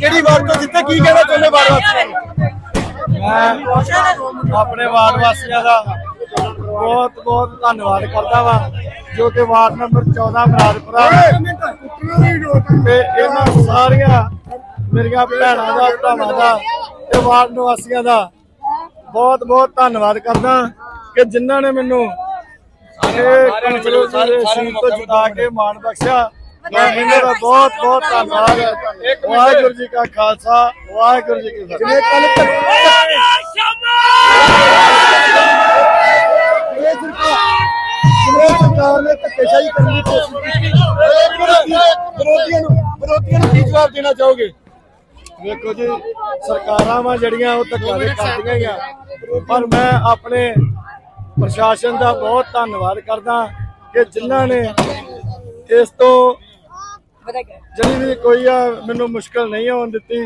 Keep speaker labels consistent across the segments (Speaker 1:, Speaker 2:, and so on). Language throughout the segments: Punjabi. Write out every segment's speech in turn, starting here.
Speaker 1: ਕਿਹੜੀ ਵਾਰ ਤੋਂ ਜਿੱਤੇ? ਕੀ ਕਹਿਣਾ ਚਾਹੁੰਦੇ ਵਾਰ ਵਾਸੀਆਂ ਨੂੰ?
Speaker 2: ਮੈਂ ਆਪਣੇ ਵਾਰਡ ਵਾਸੀਆਂ ਦਾ ਬਹੁਤ ਬਹੁਤ ਧੰਨਵਾਦ ਕਰਦਾ ਵਾਂ ਜੋ ਕਿ ਵਾਰਡ ਨੰਬਰ 14 ਮਰਾਦਪੁਰਾ ਤੇ ਇਹਨਾਂ ਸਾਰੀਆਂ ਮੇਰੀਆਂ ਭੈਣਾਂ ਦਾ ਭਰਾਵਾਂ ਦਾ ਤੇ ਵਾਰਡ ਨਿਵਾਸੀਆਂ ਦਾ ਬਹੁਤ ਬਹੁਤ ਧੰਨਵਾਦ ਕਰਦਾ ਕਿ ਜਿਨ੍ਹਾਂ ਨੇ ਮੈਨੂੰ ਇਹ ਕੰਟਰੋਲ ਦੇ ਸੀਟ ਤੋਂ ਜਿਤਾ ਕੇ ਮਾਣ ਬਖਸ਼ਿਆ। ਇਹਨਾਂ ਦਾ ਬਹੁਤ ਬਹੁਤ ਧੰਨਵਾਦ ਵਾਹਿਗੁਰੂ ਜੀ ਕਾ ਖਾਲਸਾ ਵਾਹਿਗੁਰੂ ਜੀ ਕੀ ਫਤਿਹ।
Speaker 1: ਜਿਵੇਂ ਕੱਲ ਇਹ ਸਰਕਾਰ ਨੇ ਧੱਕੇਸ਼ਾਹੀ ਕਰਨ ਦੀ ਕੋਸ਼ਿਸ਼ ਕੀਤੀ। ਵਿਰੋਧੀਆਂ ਨੂੰ ਵਿਰੋਧੀਆਂ ਨੂੰ ਕੀ ਜਵਾਬ ਦੇਣਾ ਚਾਹੋਗੇ?
Speaker 2: ਵੇਖੋ ਜੀ ਸਰਕਾਰਾਂ ਵਾ ਜਿਹੜੀਆਂ ਉਹ ਧੱਕਾ ਦੇ ਕਰਦੀਆਂ ਹੀ ਆ। ਪਰ ਮੈਂ ਆਪਣੇ ਪ੍ਰਸ਼ਾਸਨ ਦਾ ਬਹੁਤ ਧੰਨਵਾਦ ਕਰਦਾ ਕਿ ਜਿਨ੍ਹਾਂ ਨੇ ਇਸ ਤੋਂ ਜਿਹੜੀ ਵੀ ਕੋਈ ਆ ਮੈਨੂੰ ਮੁਸ਼ਕਲ ਨਹੀਂ ਆਉਣ ਦਿੱਤੀ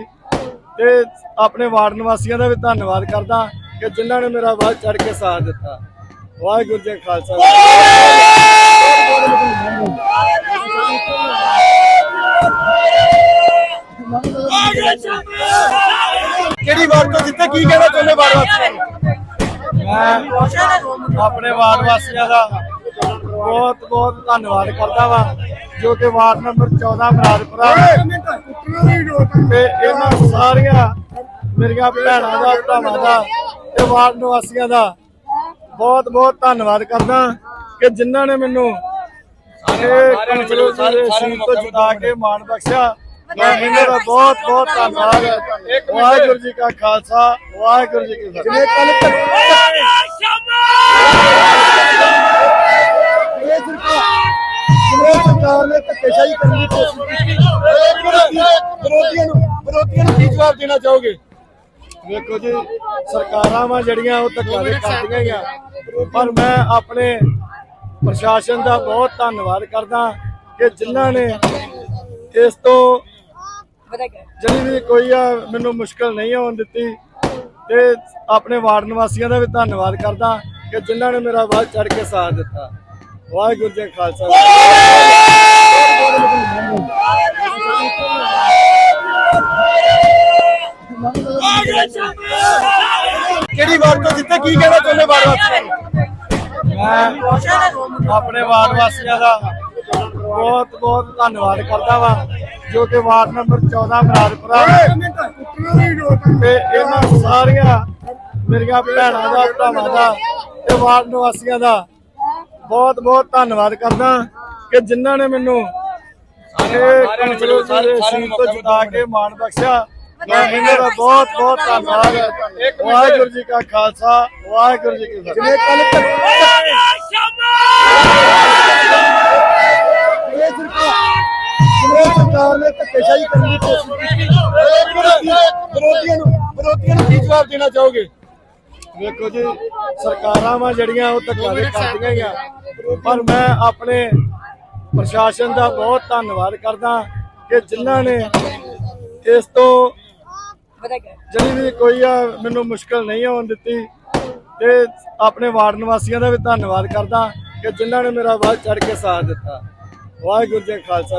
Speaker 2: ਤੇ ਆਪਣੇ ਵਾਰਡ ਨਿਵਾਸੀਆਂ ਦਾ ਵੀ ਧੰਨਵਾਦ ਕਰਦਾ ਕਿ ਜਿਨ੍ਹਾਂ ਨੇ ਮੇਰਾ ਵੱਧ ਚੜ ਕੇ ਸਾਥ ਦਿੱਤਾ। ਵਾਹਿਗੁਰੂ ਜੀ ਖਾਲਸਾ।
Speaker 1: ਕਿਹੜੀ ਵਾਰ ਤੋਂ ਜਿੱਤੇ? ਕੀ ਕਹਿਣਾ ਚਾਹੁੰਦੇ ਵਾਰ ਵਾਸੀਆਂ ਨੂੰ?
Speaker 2: ਮੈਂ ਆਪਣੇ ਵਾਰਡ ਵਾਸੀਆਂ ਦਾ ਬਹੁਤ ਬਹੁਤ ਧੰਨਵਾਦ ਕਰਦਾ ਵਾਂ ਜੋ ਕਿ ਵਾਰਡ ਨੰਬਰ 14 ਮਰਾਦਪੁਰਾ ਤੇ ਇਹਨਾਂ ਸਾਰੀਆਂ ਮੇਰੀਆਂ ਭੈਣਾਂ ਦਾ ਭਰਾਵਾਂ ਦਾ ਤੇ ਵਾਰਡ ਨਿਵਾਸੀਆਂ ਦਾ ਬਹੁਤ ਬਹੁਤ ਧੰਨਵਾਦ ਕਰਦਾ ਕਿ ਜਿਨ੍ਹਾਂ ਨੇ ਮੈਨੂੰ ਦੇ ਸੀਟ ਤੋਂ ਜਿਤਾ ਕੇ ਮਾਣ ਬਖਸ਼ਿਆ। ਮੈਂ ਇਹਨਾਂ ਦਾ ਬਹੁਤ ਬਹੁਤ ਧੰਨਵਾਦ ਵਾਹਿਗੁਰੂ ਜੀ ਕਾ ਖਾਲਸਾ ਵਾਹਿਗੁਰੂ ਜੀ ਕੀ ਫਤਿਹ
Speaker 1: ਜਿਵੇਂ ਕੱਲ ਇਹ ਸਰਕਾਰ ਜਿਵੇਂ ਸਰਕਾਰ ਨੇ ਧੱਕੇਸ਼ਾਹੀ ਕਰਨ ਦੀ ਕੋਸ਼ਿਸ਼ ਕੀਤੀ। ਵਿਰੋਧੀਆਂ ਨੂੰ ਵਿਰੋਧੀਆਂ ਨੂੰ ਕੀ ਜਵਾਬ ਦੇਣਾ ਚਾਹੋਗੇ?
Speaker 2: ਵੇਖੋ ਜੀ, ਸਰਕਾਰਾਂ ਵਾ ਜਿਹੜੀਆਂ ਉਹ ਧੱਕਾ ਕਰਦੀਆਂ ਹੀ ਆ। ਪਰ ਮੈਂ ਆਪਣੇ ਪ੍ਰਸ਼ਾਸਨ ਦਾ ਬਹੁਤ ਧੰਨਵਾਦ ਕਰਦਾ ਕਿ ਜਿਨ੍ਹਾਂ ਨੇ ਇਸ ਤੋਂ ਜਿਹੜੀ ਵੀ ਕੋਈ ਆ, ਮੈਨੂੰ ਮੁਸ਼ਕਲ ਨਹੀਂ ਆਉਣ ਦਿੱਤੀ ਤੇ ਆਪਣੇ ਵਾਰਡ ਨਿਵਾਸੀਆਂ ਦਾ ਵੀ ਧੰਨਵਾਦ ਕਰਦਾ ਕਿ ਜਿਨ੍ਹਾਂ ਨੇ ਮੇਰਾ ਵੱਧ ਚੜ ਕੇ ਸਾਥ ਦਿੱਤਾ। ਵਾਹਿਗੁਰੂ ਜੀ ਖਾਲਸਾ।
Speaker 1: ਕਿਹੜੀ ਵਾਰ ਤੋਂ ਜਿੱਤੇ, ਕੀ ਕਹਿਣਾ ਚਾਹੁੰਦੇ ਵਾਰ ਵਾਸੀਆਂ
Speaker 2: ਆਪਣੇ ਵਾਰਡ ਵਾਸੀਆਂ ਦਾ ਬਹੁਤ ਬਹੁਤ ਧੰਨਵਾਦ ਕਰਦਾ ਵਾ, ਜੋ ਕਿ ਵਾਰਡ ਨੰਬਰ 14 ਮਰਾਦਪੁਰਾ ਤੇ ਇਹਨਾਂ ਸਾਰੀਆਂ ਮੇਰੀਆਂ ਭੈਣਾਂ ਦਾ, ਭਰਾਵਾਂ ਦਾ ਤੇ ਵਾਰਡ ਨਿਵਾਸੀਆਂ ਦਾ ਬਹੁਤ ਬਹੁਤ ਧੰਨਵਾਦ ਕਰਦਾ ਕਿ ਜਿਨ੍ਹਾਂ ਨੇ ਮੈਨੂੰ ਇਹ ਕੰਟਰੋਲ ਦੇ ਸੀਟ ਤੋਂ ਜਿਤਾ ਕੇ ਮਾਣ ਬਖਸ਼ਿਆ। ਮੈਂ ਇਹਨਾਂ ਦਾ ਬਹੁਤ ਬਹੁਤ ਧੰਨਵਾਦ। ਵਾਹਿਗੁਰੂ ਜੀ ਕਾ ਖਾਲਸਾ, ਵਾਹਿਗੁਰੂ ਜੀ ਕੀ ਫਤਿਹ।
Speaker 1: ਜਿਵੇਂ ਕੱਲ ਸਰਕਾਰ ਨੇ ਧੱਕੇਸ਼ਾਹੀ ਕਰਨ ਦੀ ਕੋਸ਼ਿਸ਼ ਕੀਤੀ। ਵਿਰੋਧੀਆਂ ਨੂੰ ਵਿਰੋਧੀਆਂ ਨੂੰ ਕੀ ਜਵਾਬ ਦੇਣਾ ਚਾਹੋਗੇ?
Speaker 2: ਵੇਖੋ ਜੀ, ਸਰਕਾਰਾਂ ਵਾ ਜਿਹੜੀਆਂ ਉਹ ਧੱਕਾ ਦੇ ਕਰਦੀਆਂ ਆ। ਪਰ ਮੈਂ ਆਪਣੇ ਪ੍ਰਸ਼ਾਸਨ ਦਾ ਬਹੁਤ ਧੰਨਵਾਦ ਕਰਦਾ ਕਿ ਜਿਨ੍ਹਾਂ ਨੇ ਇਸ ਤੋਂ ਜਿਹੜੀ ਵੀ ਕੋਈ ਆ, ਮੈਨੂੰ ਮੁਸ਼ਕਲ ਨਹੀਂ ਆਉਣ ਦਿੱਤੀ ਤੇ ਆਪਣੇ ਵਾਰਡ ਨਿਵਾਸੀਆਂ ਦਾ ਵੀ ਧੰਨਵਾਦ ਕਰਦਾ ਕਿ ਜਿਨ੍ਹਾਂ ਨੇ ਮੇਰਾ ਵੱਧ ਚੜ ਕੇ ਸਾਥ ਦਿੱਤਾ। ਵਾਹਿਗੁਰੂ ਜੀ ਖਾਲਸਾ।